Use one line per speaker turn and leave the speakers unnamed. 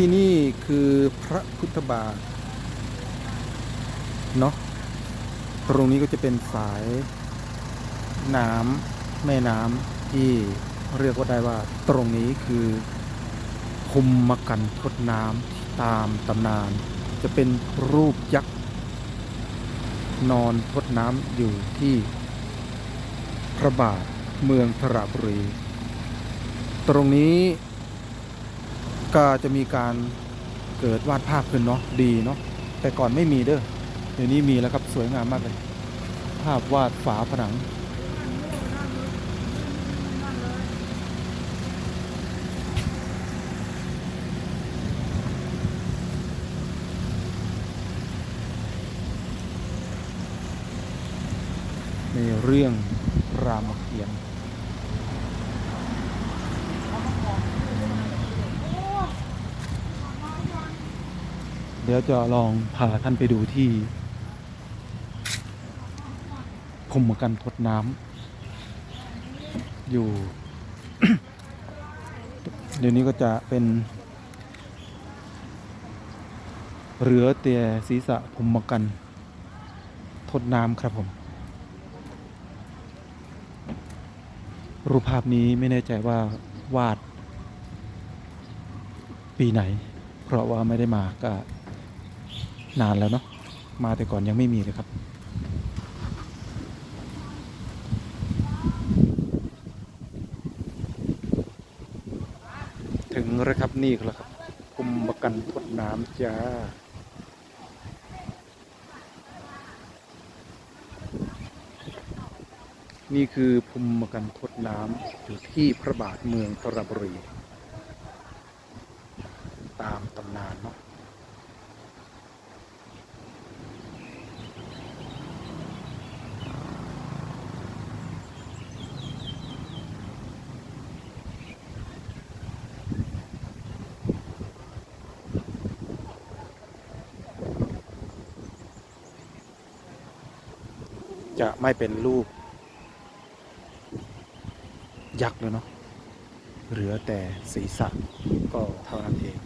ที่นี่คือพระพุทธบาทเนาะตรงนี้ก็จะเป็นสายน้ำแม่น้ำที่เรียกว่าได้ว่า ตรงนี้คือคุมมกันทดน้ำตามตำนาน จะเป็นรูปยักษ์นอนทดน้ำอยู่ที่พระบาทเมืองสระบุรี ตรงนี้ ก็จะมีการเกิดวาดภาพขึ้นเนาะดีเนาะแต่ก่อนไม่มีเด้อเดี๋ยวนี้มีแล้วครับสวยงามมากเลย ภาพวาดฝาผนัง ในเรื่องรามเกียรติ์ เดี๋ยวจะลองพาท่านไปดูที่พรมกันทดน้ำอยู่ เดี๋ยวนี้ก็จะเป็นเรือเตียศีรษะพรมกันทดน้ำครับผม รูปภาพนี้ไม่แน่ใจว่าวาดปีไหน เพราะว่าไม่ได้มาก็ นานแล้วเนาะมาแต่ก่อนยังไม่มีเลยครับ ถึงแล้วครับนี่แล้วครับคุมประกันทดน้ำจ้านี่คือภูมิกันทดน้ำอยู่ที่พระบาทเมืองสระบุรี ตามตำนาน จะไม่เป็นรูป ยักษ์แล้วเนาะเหลือแต่ศีรษะก็เท่านั้นเอง